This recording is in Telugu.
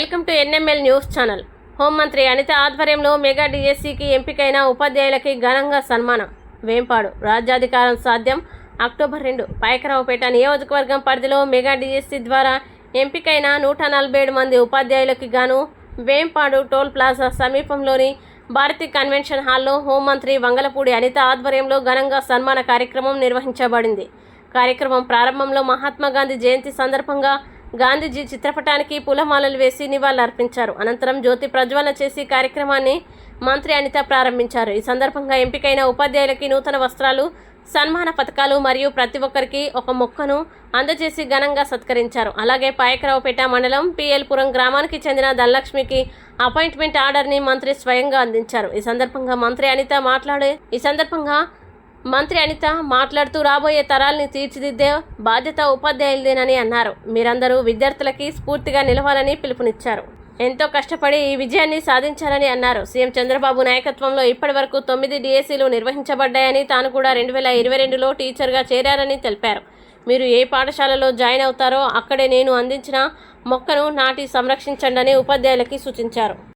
Welcome to NML news channel. హోంమంత్రి అనిత ఆధ్వర్యంలో మెగా డిఎస్సికి ఎంపికైన ఉపాధ్యాయులకి ఘనంగా సన్మానం. వేంపాడు. రాజ్యాధికారం సాధ్యం. అక్టోబర్ రెండు. పాయకరావుపేట నియోజకవర్గం పరిధిలో మెగా డిఎస్సి ద్వారా ఎంపికైన నూట నలభై ఏడు మంది ఉపాధ్యాయులకి గాను వేంపాడు టోల్ ప్లాజా సమీపంలోని భారతి కన్వెన్షన్ హాల్లో హోంమంత్రి వంగలపూడి అనిత ఆధ్వర్యంలో ఘనంగా సన్మాన కార్యక్రమం నిర్వహించబడింది. కార్యక్రమం ప్రారంభంలో మహాత్మా గాంధీ జయంతి సందర్భంగా గాంధీజీ చిత్రపటానికి పూలమాలలు వేసి నివాళులర్పించారు. అనంతరం జ్యోతి ప్రజ్వలన చేసి కార్యక్రమాన్ని మంత్రి అనిత ప్రారంభించారు. ఈ సందర్భంగా ఎంపికైన ఉపాధ్యాయులకి నూతన వస్త్రాలు సన్మాన పథకాలు మరియు ప్రతి ఒక్కరికి ఒక మొక్కను అందజేసి ఘనంగా సత్కరించారు. అలాగే పాయకరావుపేట మండలం పిఎల్పురం గ్రామానికి చెందిన ధనలక్ష్మికి అపాయింట్మెంట్ ఆర్డర్ని మంత్రి స్వయంగా అందించారు. ఈ సందర్భంగా మంత్రి అనిత మాట్లాడే ఈ సందర్భంగా మంత్రి అనిత మాట్లాడుతూ రాబోయే తరాల్ని తీర్చిదిద్దే బాధ్యత ఉపాధ్యాయులదేనని అన్నారు. మీరందరూ విద్యార్థులకి స్ఫూర్తిగా నిలవాలని పిలుపునిచ్చారు. ఎంతో కష్టపడి ఈ విజయాన్ని సాధించాలని అన్నారు. సీఎం చంద్రబాబు నాయకత్వంలో ఇప్పటి వరకు తొమ్మిది డిఎస్సీలు నిర్వహించబడ్డాయని తాను కూడా రెండు వేల ఇరవై రెండులో టీచర్గా చేరారని తెలిపారు. మీరు ఏ పాఠశాలలో జాయిన్ అవుతారో అక్కడే నేను అందించిన మొక్కను నాటి సంరక్షించండి అని ఉపాధ్యాయులకి సూచించారు.